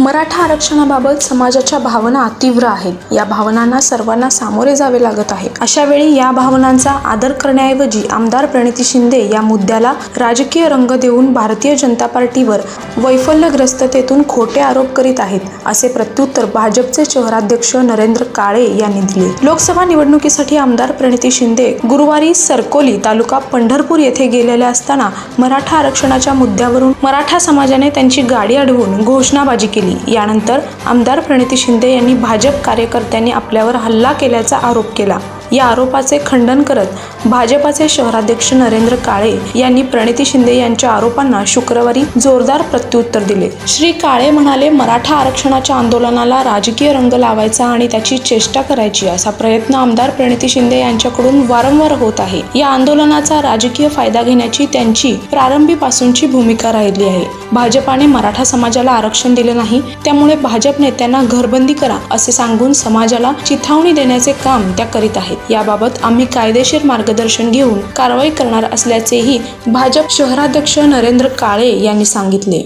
मराठा आरक्षणाबाबत समाजाच्या भावना तीव्र आहेत. या भावनांना सर्वांना सामोरे जावे लागत आहे. अशा वेळी या भावनांचा आदर करण्याऐवजी आमदार प्रणिती शिंदे या मुद्द्याला राजकीय रंग देऊन भारतीय जनता पार्टीवर वैफल्यग्रस्ततेतून खोटे आरोप करीत आहेत असे प्रत्युत्तर भाजपचे शहराध्यक्ष नरेंद्र काळे यांनी दिले. लोकसभा निवडणुकीसाठी आमदार प्रणिती शिंदे गुरुवारी सरकोली तालुका पंढरपूर येथे गेलेल्या असताना मराठा आरक्षणाच्या मुद्द्यावरून मराठा समाजाने त्यांची गाडी अडवून घोषणाबाजी केली. यानंतर आमदार प्रणिती शिंदे यांनी भाजप कार्यकर्त्यांनी आपल्यावर हल्ला केल्याचा आरोप केला. या आरोपाचे खंडन करत भाजपाचे शहराध्यक्ष नरेंद्र काळे यांनी प्रणिती शिंदे यांच्या आरोपांना शुक्रवारी जोरदार प्रत्युत्तर दिले. श्री काळे म्हणाले मराठा आरक्षणाच्या आंदोलनाला राजकीय रंग लावायचा आणि त्याची चेष्टा करायची असा प्रयत्न आमदार प्रणिती शिंदे यांच्याकडून वारंवार होत आहे. या आंदोलनाचा राजकीय फायदा घेण्याची त्यांची प्रारंभीपासूनची भूमिका राहिली आहे. भाजपाने मराठा समाजाला आरक्षण दिले नाही त्यामुळे भाजप नेत्यांना घरबंदी करा असे सांगून समाजाला चिथावणी देण्याचे काम त्या करीत आहेत. याबाबत आम्ही कायदेशीर मार्गदर्शन घेऊन कारवाई करणार असल्याचेही भाजप शहराध्यक्ष नरेंद्र काळे यांनी सांगितले.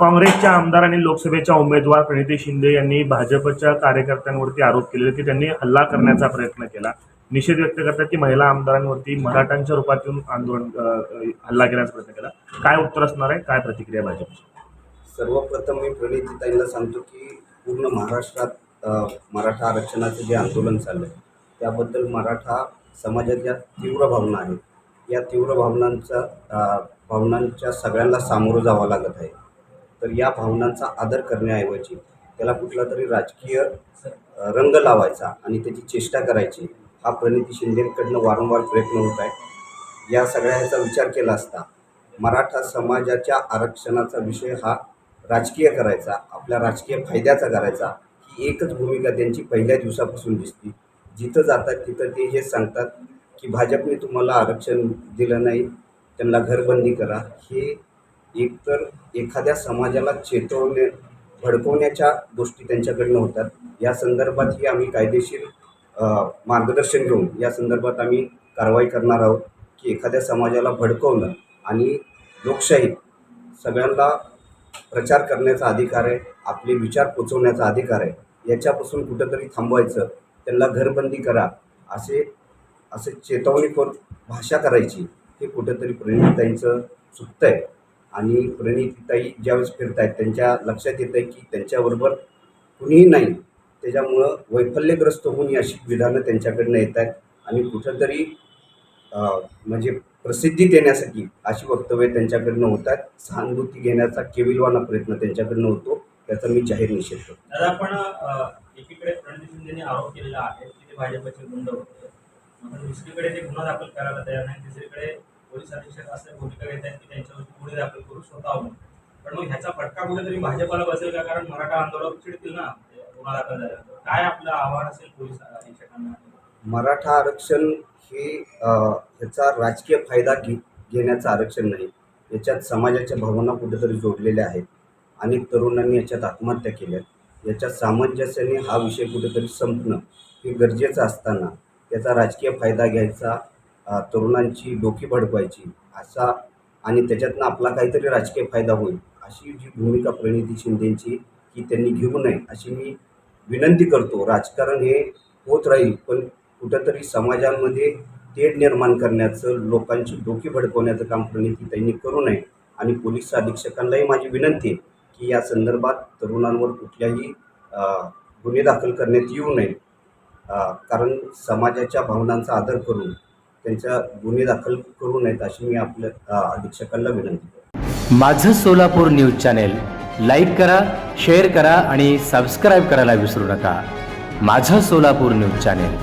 काँग्रेसच्या आमदार आणि लोकसभेच्या उमेदवार प्रणिती शिंदे यांनी भाजपच्या कार्यकर्त्यांवरती आरोप केले की त्यांनी हल्ला करण्याचा प्रयत्न केला. निषेध व्यक्त करतात की महिला आमदारांवरती मराठांच्या रूपात येऊन आंदोलन हल्ला करण्याचा प्रयत्न केला. काय उत्तर असणार आहे? काय प्रतिक्रिया भाजपची? सर्वप्रथम मी प्रणितीताईंना सांगतो की पूर्ण महाराष्ट्रात मराठा आरक्षणाचं जे आंदोलन चाललं आहे त्याबद्दल मराठा समाजाच्या तीव्र भावना आहेत. या तीव्र भावनांचा भावनांच्या सगळ्यांना सामोरं जावं लागत आहे. तर या भावनांचा आदर करण्याऐवजी त्याला कुठला तरी राजकीय रंग लावायचा आणि त्याची चेष्टा करायची हा प्रणिती शिंदेकडनं वारंवार प्रयत्न होत आहे. या सगळ्या ह्याचा विचार केला असता मराठा समाजाच्या आरक्षणाचा विषय हा राजकीय करायचा आपल्या राजकीय फायद्याचा करायचा ही एकच भूमिका त्यांची पहिल्या दिवसापासून दिसते. जिथं जातात तिथं ते हे सांगतात की भाजपने तुम्हाला आरक्षण दिलं नाही त्यांना घरबंदी करा. हे एकतर एखाद्या समाजाला चेतवणे भडकवण्याच्या गोष्टी त्यांच्याकडनं होतात. या संदर्भातही आम्ही कायदेशीर मार्गदर्शन घेऊन या संदर्भात आम्ही कारवाई करणार आहोत की एखाद्या समाजाला भडकवणं आणि लोकशाही सगळ्यांना प्रचार करण्याचा अधिकार आहे आपले विचार पोचवण्याचा अधिकार आहे. याच्यापासून कुठंतरी थांबवायचं त्यांना घरबंदी करा असे असे चेतवणीपर भाषा करायची हे कुठंतरी प्रणितीताईंचं चुकतं आहे आणि प्रणितीताई ज्यावेळेस फिरत आहेत त्यांच्या लक्षात येतं आहे की त्यांच्याबरोबर कुणीही नाही. त्याच्यामुळं वैफल्यग्रस्त होऊन ही अशी विधानं त्यांच्याकडनं येत आहेत आणि कुठंतरी म्हणजे प्रसिद्धी देण्यासाठी अशी वक्तव्य त्यांच्याकडनं होतात. सहानुभूती घेण्याचा केविलवाना प्रयत्न त्यांच्याकडनं होतो. त्याचा मी जाहीर निषेध करतो. दादा आपण एकीकडे प्रणिती शिंदेने आरोप केलेला आहे की ते भाजपचे गुंड होते. दुसरीकडे ते गुन्हा दाखल करायला तयार नाही. तिसरीकडे पोलीस अधीक्षक असं भूमिका घेत आहेत की त्यांच्यावरती गुन्हे दाखल करू स्वतःहून पण मग ह्याचा फटका कुठेतरी भाजपाला बसेल का? कारण मराठा आंदोलक चिडतील ना गुन्हा दाखल झाल्यानंतर काय आपलं आव्हान असेल पोलीस अधीक्षकांना? मराठा आरक्षण हे ह्याचा राजकीय फायदा घे घेण्याचं आरक्षण नाही. याच्यात समाजाच्या भावना कुठेतरी जोडलेल्या आहेत. अनेक तरुणांनी याच्यात आत्महत्या केल्या याच्यात सामंजस्याने हा विषय कुठेतरी संपणं हे गरजेचं असताना याचा राजकीय फायदा घ्यायचा तरुणांची डोकी भडकवायची असा आणि त्याच्यातनं आपला काहीतरी राजकीय फायदा होईल अशी जी भूमिका प्रणिती शिंदेची ही त्यांनी घेऊ नये अशी मी विनंती करतो. राजकारण हे होत राहील पण कुठंतरी समाजामध्ये तेढ निर्माण करण्याचं लोकांची डोकी भडकवण्याचं काम प्रणिती त्यांनी करू नये आणि पोलीस अधीक्षकांनाही माझी विनंती आहे. की या संदर्भात तरुणांवर कुठल्याही गुन्हे दाखल करण्यात येऊ नये. कारण समाजाच्या भावनांचा आदर करून त्यांच्या गुन्हे दाखल करू नयेत अशी मी आपल्या अधीक्षकांना विनंती करतो. माझं सोलापूर न्यूज चॅनेल लाईक करा शेअर करा आणि सबस्क्राईब करायला विसरू नका. माझं सोलापूर न्यूज चॅनेल.